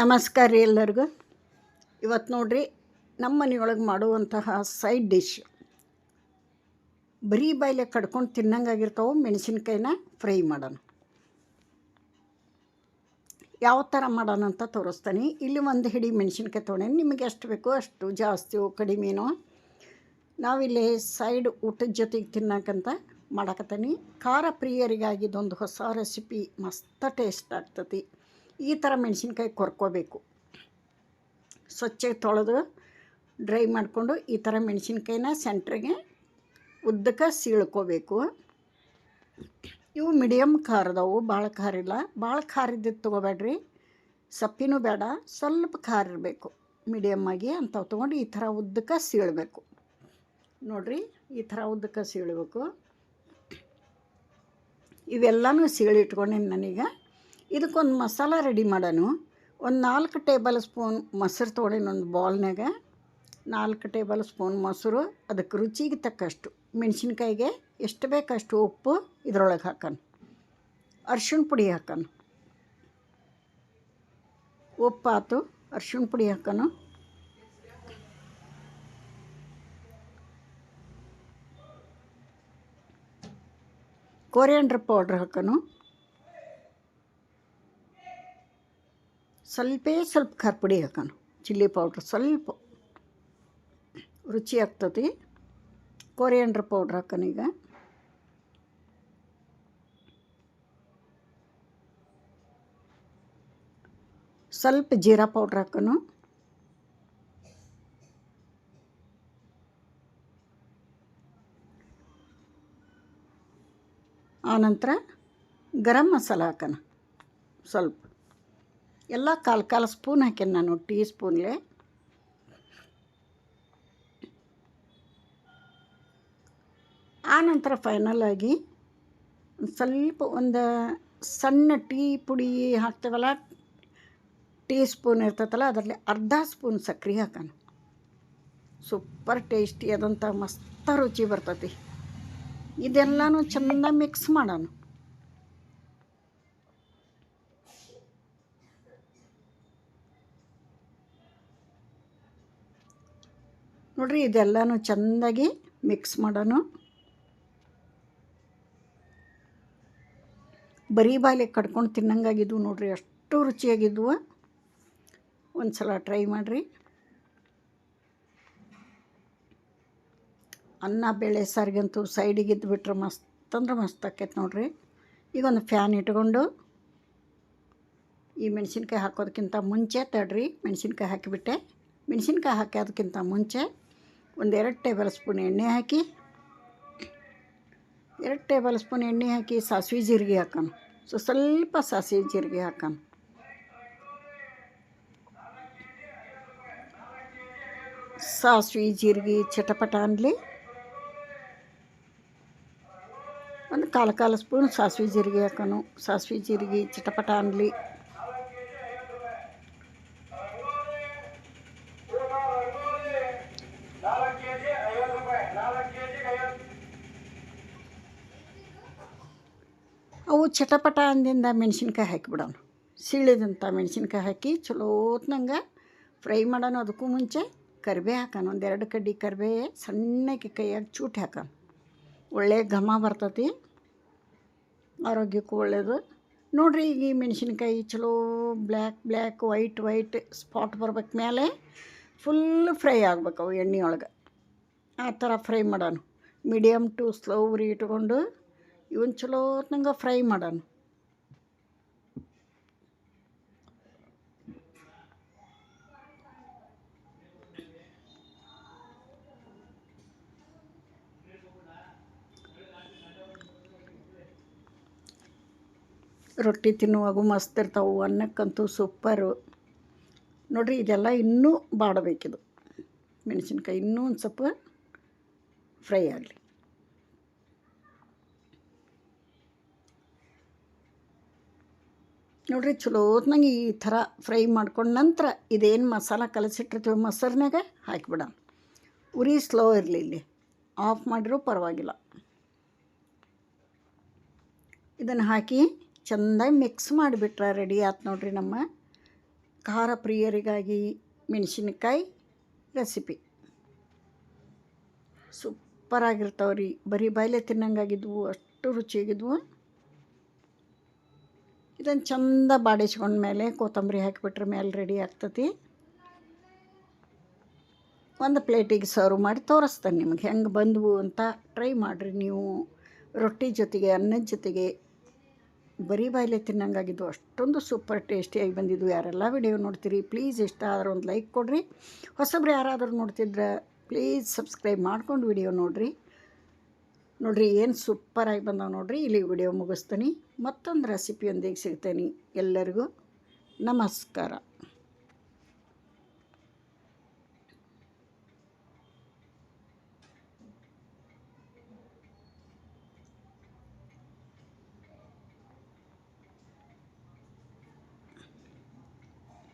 ನಮಸ್ಕಾರ ರೀ ಎಲ್ಲರಿಗೂ. ಇವತ್ತು ನೋಡ್ರಿ, ನಮ್ಮ ಮನೆಯೊಳಗೆ ಮಾಡುವಂತಹ ಸೈಡ್ ಡಿಶ್ ಬರೀ ಬಾಯಿಲೆ ಕಡ್ಕೊಂಡು ತಿನ್ನಂಗಾಗಿರ್ತಾವೆ, ಮೆಣಸಿನ್ಕಾಯಿನ ಫ್ರೈ ಮಾಡೋಣ. ಯಾವ ಥರ ಮಾಡೋಣ ಅಂತ ತೋರಿಸ್ತೀನಿ. ಇಲ್ಲಿ ಒಂದು ಹಿಡಿ ಮೆಣಸಿನ್ಕಾಯಿ ತೊಗೊಂಡೆ ನಿಮಗೆ ಎಷ್ಟು ಬೇಕೋ ಅಷ್ಟು ಜಾಸ್ತಿಯೋ ಕಡಿಮೆನೋ ನಾವಿಲ್ಲಿ ಸೈಡ್ ಊಟದ ಜೊತೆಗೆ ತಿನ್ನಕ್ಕಂತ ಮಾಡಕತ್ತೀನಿ. ಖಾರ ಪ್ರಿಯರಿಗಾಗಿ ಇದೊಂದು ಹೊಸ ರೆಸಿಪಿ ಮಸ್ತ ಟೇಸ್ಟ್ ಆಗ್ತತಿ. ಈ ಥರ ಮೆಣಸಿನ್ಕಾಯಿ ಕೊರ್ಕೋಬೇಕು. ಸ್ವಚ್ಛ ತೊಳೆದು ಡ್ರೈ ಮಾಡಿಕೊಂಡು ಈ ಥರ ಮೆಣಸಿನ್ಕಾಯಿನ ಸೆಂಟ್ರಿಗೆ ಉದ್ದಕ್ಕೆ ಸೀಳ್ಕೋಬೇಕು. ಇವು ಮೀಡಿಯಮ್ ಖಾರದವು, ಭಾಳ ಖಾರ ಇಲ್ಲ. ಭಾಳ ಖಾರ ಇದ್ದಿದ್ದು ತೊಗೋಬೇಡ್ರಿ. ಸಪ್ಪಿನೂ ಬೇಡ, ಸ್ವಲ್ಪ ಖಾರ ಇರಬೇಕು. ಮೀಡಿಯಮ್ಮಾಗಿ ಅಂಥವು ತೊಗೊಂಡು ಈ ಥರ ಉದ್ದಕ್ಕೆ ಸೀಳಬೇಕು. ನೋಡಿರಿ, ಈ ಥರ ಉದ್ದಕ್ಕೆ ಸೀಳಬೇಕು. ಇವೆಲ್ಲನೂ ಸೀಳಿಟ್ಕೊಂಡೇನು ನಾನೀಗ. ಇದಕ್ಕೊಂದು ಮಸಾಲ ರೆಡಿ ಮಾಡೋಣ. ಒಂದು ನಾಲ್ಕು ಟೇಬಲ್ ಸ್ಪೂನ್ ಮೊಸರು ತೋಡಿನ ಒಂದು ಬೌಲ್ನಾಗ ನಾಲ್ಕು ಟೇಬಲ್ ಸ್ಪೂನ್ ಮೊಸರು, ಅದಕ್ಕೆ ರುಚಿಗೆ ತಕ್ಕಷ್ಟು ಮೆಣಸಿನ್ಕಾಯಿಗೆ ಎಷ್ಟು ಬೇಕಷ್ಟು ಉಪ್ಪು ಇದ್ರೊಳಗೆ ಹಾಕೋಣ. ಅರ್ಶಿಣ ಪುಡಿ ಹಾಕೋಣ. ಉಪ್ಪಾತು ಅರ್ಶಿಣ ಪುಡಿ ಹಾಕೋಣ. ಕೊರಿಯಾಂಡ್ರ್ ಪೌಡ್ರ್ ಹಾಕೋಣ. ಸ್ವಲ್ಪೇ ಸ್ವಲ್ಪ ಖಾರ ಪುಡಿ ಹಾಕೋಣ. ಚಿಲ್ಲಿ ಪೌಡ್ರ್ ಸ್ವಲ್ಪ ರುಚಿ ಆಗ್ತತಿ ಕೊರಿಯಂಡ್ರ್ ಪೌಡ್ರ್ ಹಾಕೋಣ ಈಗ. ಸ್ವಲ್ಪ ಜೀರಾ ಪೌಡ್ರ್ ಹಾಕೋಣ. ಆನಂತರ ಗರಂ ಮಸಾಲ ಹಾಕೋಣ. ಸ್ವಲ್ಪ. ಎಲ್ಲ ಕಾಲು ಕಾಲು ಸ್ಪೂನ್ ಹಾಕೇನಿ ನಾನು, ಟೀ ಸ್ಪೂನ್ಲೆ. ಆನಂತರ ಫೈನಲ್ ಆಗಿ ಸ್ವಲ್ಪ ಒಂದು ಸಣ್ಣ ಟೀ ಪುಡಿ ಹಾಕ್ತೇವಲ್ಲ, ಟೀ ಸ್ಪೂನ್ ಇರ್ತೈತಲ್ಲ, ಅದರಲ್ಲಿ ಅರ್ಧ ಸ್ಪೂನ್ ಸಕ್ಕರೆ ಹಾಕೋಣ ಸೂಪರ್ ಟೇಸ್ಟಿ ಆದಂಥ ಮಸ್ತ ರುಚಿ ಬರ್ತೈತಿ. ಇದೆಲ್ಲನೂ ಚೆಂದ ಮಿಕ್ಸ್ ಮಾಡೋಣ ನೋಡ್ರಿ ಇದೆಲ್ಲನೂ ಚೆಂದಾಗಿ ಮಿಕ್ಸ್ ಮಾಡೋಣ ಬರೀ ಬಾಯಿಲೆ ಕಡ್ಕೊಂಡು ತಿನ್ನಂಗಾಗಿದ್ವು ನೋಡ್ರಿ, ಅಷ್ಟು ರುಚಿಯಾಗಿದ್ವು. ಒಂದು ಸಲ ಟ್ರೈ ಮಾಡಿರಿ. ಅನ್ನ ಬೇಳೆ ಸಾರಿಗಂತೂ ಸೈಡಿಗೆ ಇದ್ದುಬಿಟ್ರೆ ಮಸ್ತ್ ಅಂದ್ರೆ ಮಸ್ತ್ ಆಕೈತೆ ನೋಡ್ರಿ. ಈಗ ಒಂದು ಫ್ಯಾನ್ ಇಟ್ಕೊಂಡು ಈ ಮೆಣಸಿನ್ಕಾಯಿ ಹಾಕೋದಕ್ಕಿಂತ ಮುಂಚೆ ತಡ್ರಿ, ಮೆಣಸಿನ್ಕಾಯಿ ಹಾಕಿಬಿಟ್ಟೆ. ಮೆಣಸಿನ್ಕಾಯಿ ಹಾಕೋದಕ್ಕಿಂತ ಮುಂಚೆ ಒಂದು ಎರಡು ಟೇಬಲ್ ಸ್ಪೂನ್ ಎಣ್ಣೆ ಹಾಕಿ, ಎರಡು ಟೇಬಲ್ ಸ್ಪೂನ್ ಎಣ್ಣೆ ಹಾಕಿ ಸಾಸಿವೆ ಜೀರಿಗೆ ಹಾಕೋಣ. ಸೊ, ಸ್ವಲ್ಪ ಸಾಸಿವೆ ಜೀರಿಗೆ ಹಾಕೋಣ. ಸಾಸಿವೆ ಜೀರಿಗೆ ಚಟಪಟ ಅನ್ಲಿ. ಒಂದು ಕಾಲು ಕಾಲು ಸ್ಪೂನ್ ಸಾಸಿವೆ ಜೀರಿಗೆ ಹಾಕೋಣ. ಸಾಸಿವೆ ಜೀರಿಗೆ ಚಟಪಟ ಅನ್ಲಿ. ಅವು ಚಟಪಟ ಅಂದಿಂದ ಮೆಣಸಿನ್ಕಾಯಿ ಹಾಕಿಬಿಡೋಣ ಸೀಳಿದಂಥ ಮೆಣಸಿನ್ಕಾಯಿ ಹಾಕಿ ಚಲೋ ಹೊತ್ನಂಗೆ ಫ್ರೈ ಮಾಡೋಣ ಅದಕ್ಕೂ ಮುಂಚೆ ಕರಿಬೇ ಹಾಕೋಣ. ಒಂದೆರಡು ಕಡ್ಡಿ ಕರಿಬೇ ಸಣ್ಣಕ್ಕೆ ಕೈಯಾಗಿ ಚೂಟಿ ಹಾಕೋಣ. ಒಳ್ಳೆ ಘಮ ಬರ್ತತಿ. ಆರೋಗ್ಯಕ್ಕೂ ಒಳ್ಳೆಯದು ನೋಡಿರಿ ಈಗ ಈ ಮೆಣಸಿನ್ಕಾಯಿ ಚಲೋ black black white white spot ಬರ್ಬೇಕು ಮೇಲೆ ಫುಲ್ ಫ್ರೈ ಆಗ್ಬೇಕು ಅವು ಎಣ್ಣೆ ಒಳಗೆ ಆ ಥರ ಫ್ರೈ ಮಾಡೋಣ. ಮೀಡಿಯಮ್ ಟು ಸ್ಲೋ ಉರಿ ಇಟ್ಕೊಂಡು ಇವನ್ ಚಲೋ ಹೊತ್ನಂಗೆ ಫ್ರೈ ಮಾಡೋಣ ರೊಟ್ಟಿ ತಿನ್ನುವಾಗೂ ಮಸ್ತ್ ಇರ್ತಾವೆ, ಅನ್ನಕ್ಕಂತೂ ಸೂಪರು ನೋಡಿರಿ, ಇದೆಲ್ಲ ಇನ್ನೂ ಬಾಡಬೇಕಿದು. ಮೆಣಸಿನ್ಕಾಯಿ ಇನ್ನೂ ಒಂದು ಸ್ವಲ್ಪ ಫ್ರೈ ಆಗಲಿ. ನೋಡಿರಿ, ಚಲೋತ್ನಂಗೆ ಈ ಥರ ಫ್ರೈ ಮಾಡ್ಕೊಂಡು ನಂತರ ಇದೇನು ಮಸಾಲ ಕಲಸಿಟ್ಟಿರ್ತೀವಿ ಮೊಸರಿನಾಗ ಹಾಕಿಬಿಡೋಣ. ಉರಿ ಸ್ಲೋ ಇರಲಿ ಇಲ್ಲಿ. ಆಫ್ ಮಾಡಿರೋ ಪರವಾಗಿಲ್ಲ. ಇದನ್ನು ಹಾಕಿ ಚೆಂದಾಗಿ ಮಿಕ್ಸ್ ಮಾಡಿಬಿಟ್ರೆ ರೆಡಿ ಆಯ್ತು ನೋಡ್ರಿ ನಮ್ಮ ಖಾರ ಪ್ರಿಯರಿಗಾಗಿ ಮೆಣಸಿನಕಾಯಿ ರೆಸಿಪಿ ಸೂಪರಾಗಿರ್ತಾವೆ ರೀ ಬರೀ ಬಾಯಿಲೆ ತಿನ್ನಂಗಾಗಿದ್ವು, ಅಷ್ಟು ರುಚಿಯಾಗಿದ್ವು. ಇದನ್ನು ಚಂದ ಬಾಡಿಸ್ಕೊಂಡ್ಮೇಲೆ ಕೊತ್ತಂಬರಿ ಹಾಕಿಬಿಟ್ರೆ ಮೇಲೆ ರೆಡಿ ಆಗ್ತತಿ. ಒಂದು ಪ್ಲೇಟಿಗೆ ಸರ್ವ್ ಮಾಡಿ ತೋರಿಸ್ತೇನೆ ನಿಮಗೆ ಹೆಂಗೆ ಬಂದವು ಅಂತ ಟ್ರೈ ಮಾಡಿರಿ ನೀವು. ರೊಟ್ಟಿ ಜೊತೆಗೆ, ಅನ್ನದ ಜೊತೆಗೆ. ಬರೀ ಬಾಯಿಲೆ ತಿನ್ನಂಗಾಗಿದ್ದು ಅಷ್ಟೊಂದು ಸೂಪರ್ ಟೇಸ್ಟಿಯಾಗಿ ಬಂದಿದ್ದು. ಯಾರೆಲ್ಲ ವಿಡಿಯೋ ನೋಡ್ತೀರಿ ಪ್ಲೀಸ್ ಇಷ್ಟ ಆದ್ರೆ ಒಂದು ಲೈಕ್ ಕೊಡಿರಿ. ಹೊಸಬ್ರು ಯಾರಾದರೂ ನೋಡ್ತಿದ್ರೆ ಪ್ಲೀಸ್ ಸಬ್ಸ್ಕ್ರೈಬ್ ಮಾಡ್ಕೊಂಡು ವಿಡಿಯೋ ನೋಡಿರಿ. ನೋಡಿರಿ ಏನು ಸೂಪರಾಗಿ ಬಂದಾವೆ ನೋಡಿರಿ. ಇಲ್ಲಿ ವಿಡಿಯೋ ಮುಗಿಸ್ತೀನಿ. ಮತ್ತೊಂದು ರೆಸಿಪಿಯೊಂದಿಗೆ ಸಿಗ್ತೇನೆ ಎಲ್ಲರಿಗೂ. ನಮಸ್ಕಾರ.